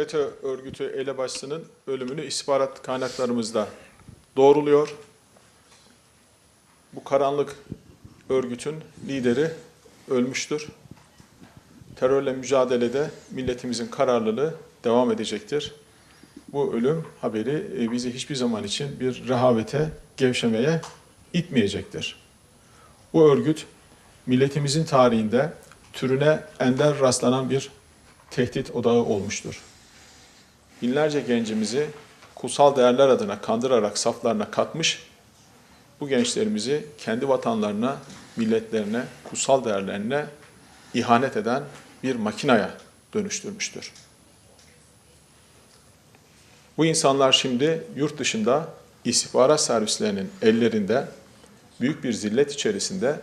FETÖ örgütü elebaşısının ölümünü istihbarat kaynaklarımızda doğruluyor. Bu karanlık örgütün lideri ölmüştür. Terörle mücadelede milletimizin kararlılığı devam edecektir. Bu ölüm haberi e, bizi hiçbir zaman için bir rehavete, gevşemeye itmeyecektir. Bu örgüt milletimizin tarihinde türüne ender rastlanan bir tehdit odağı olmuştur. Binlerce gencimizi kutsal değerler adına kandırarak saflarına katmış, bu gençlerimizi kendi vatanlarına, milletlerine, kutsal değerlerine ihanet eden bir makinaya dönüştürmüştür. Bu insanlar şimdi yurt dışında istihbarat servislerinin ellerinde büyük bir zillet içerisinde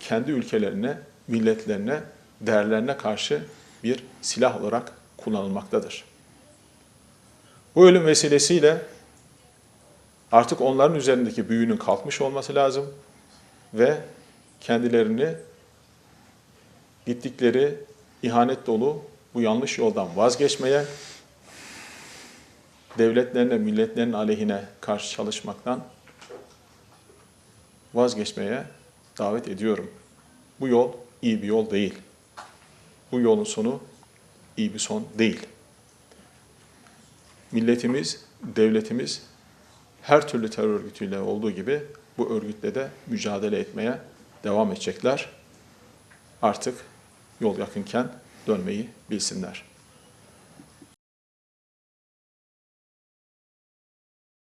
kendi ülkelerine, milletlerine, değerlerine karşı bir silah olarak kullanılmaktadır. Bu ölüm vesilesiyle artık onların üzerindeki büyünün kalkmış olması lazım ve kendilerini gittikleri ihanet dolu bu yanlış yoldan vazgeçmeye, devletlerine, milletlerinin aleyhine karşı çalışmaktan vazgeçmeye davet ediyorum. Bu yol iyi bir yol değil. Bu yolun sonu iyi bir son değil. Milletimiz, devletimiz her türlü terör örgütüyle olduğu gibi bu örgütle de mücadele etmeye devam edecekler. Artık yol yakınken dönmeyi bilsinler.